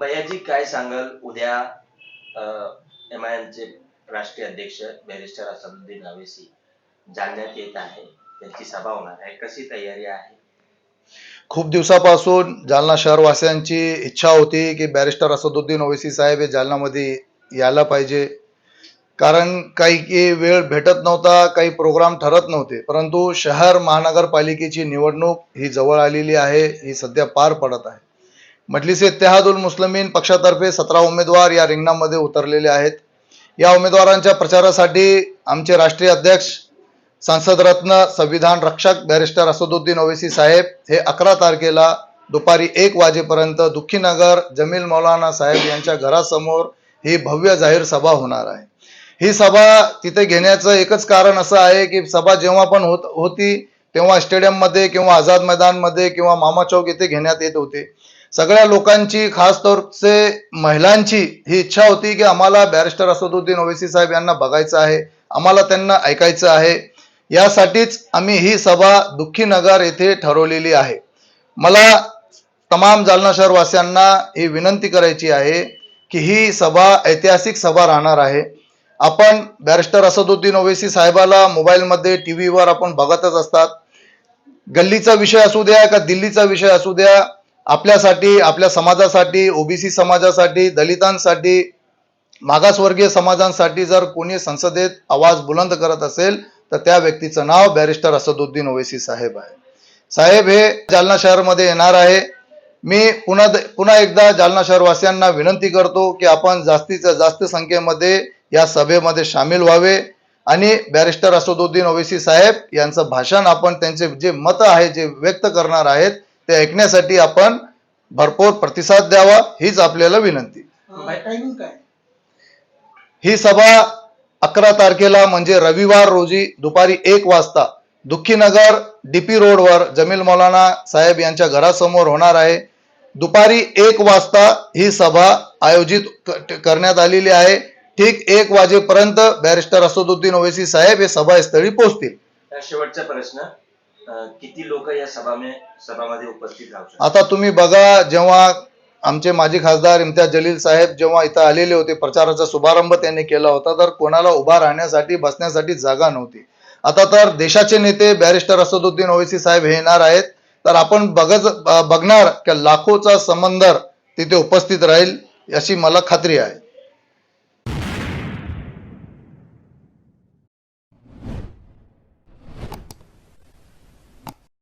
भैयाजी काय सांगाल? उद्या एम आय एमचे राष्ट्रीय अध्यक्ष बॅरिस्टर असदुद्दीन अवेसी जालन्यात येत आहे. त्यांची सभा होणार आहे. कशी तयारी आहे? खूप दिवसापासून जालना शहरवासियांची इच्छा होती की बॅरिस्टर असदुद्दीन ओवेसी साहेब हे जालनामध्ये यायला पाहिजे. कारण काही की वेळ भेटत नव्हता काही प्रोग्राम ठरत नव्हते. परंतु शहर महानगरपालिकेची निवडणूक ही जवळ आलेली आहे ही सध्या पार पडत आहे. मजलिस इत्तेहादुल मुस्लिमीन पक्षातर्फे सतरा उमेदवार या रिंगणामध्ये उतरलेले आहेत. या उमेदवारांच्या प्रचारासाठी आमचे राष्ट्रीय अध्यक्ष संसदरत्न संविधान रक्षक बॅरिस्टर असदुद्दीन ओवेसी साहेब हे अकरा तारखेला दुपारी एक वाजेपर्यंत दुःखीनगर जमील मौलाना साहेब यांच्या घरासमोर ही भव्य जाहीर सभा होणार आहे. ही सभा तिथे घेण्याचं एकच कारण असं आहे की सभा जेव्हा पण होत होती तेव्हा स्टेडियममध्ये किंवा आझाद मैदानमध्ये किंवा मामा चौक येथे घेण्यात येत होते. सगळ्या लोकांची खास से महिलांची ही इच्छा होती की आम्हाला बॅरिस्टर असदुद्दीन ओवेसी साहेब यांना बघायचं आहे आम्हाला त्यांना ऐकायचं आहे. यासाठीच आम्ही ही सभा दुःखी नगर येथे ठरवलेली आहे. मला तमाम जालना शहरवासियांना ही विनंती करायची आहे की ही सभा ऐतिहासिक सभा राहणार आहे. आपण बॅरिस्टर असदुद्दीन ओवेसी साहेबाला मोबाईलमध्ये टी व्हीवर आपण बघतच असतात. गल्लीचा विषय असू द्या का दिल्लीचा विषय असू द्या आपल्यासाठी आपल्या समाजासाठी ओबीसी समाजासाठी दलितांसाठी मागासवर्गीय समाजांसाठी जर कोणी संसदेत आवाज बुलंद करत असेल तर त्या व्यक्तीचं नाव बॅरिस्टर असदुद्दीन ओवेसी साहेब आहे. साहेब हे जालना शहरमध्ये येणार आहे. मी पुन्हा पुन्हा एकदा जालना शहरवासियांना विनंती करतो की आपण जास्तीच्या जास्त संख्येमध्ये या सभेमध्ये सामील व्हावे आणि बॅरिस्टर असदुद्दीन ओवेसी साहेब यांचं भाषण आपण त्यांचे जे मत आहे जे व्यक्त करणार आहेत ते ऐकण्यासाठी आपण भरपूर प्रतिसाद द्यावा हीच आपल्याला विनंती. ही सभा अकरा तारखेला म्हणजे रविवार रोजी दुपारी एक वाजता दुःखीनगर डीपी रोडवर जमील मौलाना साहेब यांच्या घरासमोर होणार आहे. दुपारी एक वाजता ही सभा आयोजित करण्यात आलेली आहे. ठीक एक वाजेपर्यंत बॅरिस्टर असदुद्दीन ओवैसी साहेब हे सभास्थळी पोहोचतील. शेवटचा प्रश्न. किती लोक या सभा सभामध्ये उपस्थित राहू आता तुम्ही बघा जेव्हा आमचे माजी खासदार इम्तियाज जलील साहेब जेव्हा इथं आलेले होते प्रचाराचा शुभारंभ त्यांनी केला होता तर कोणाला उभा राहण्यासाठी बसण्यासाठी जागा नव्हती. आता तर देशाचे नेते बॅरिस्टर असदुद्दीन ओवेसी साहेब हे येणार आहेत तर आपण बघत बघणार की लाखोचा समंदर तिथे उपस्थित राहील अशी मला खात्री आहे.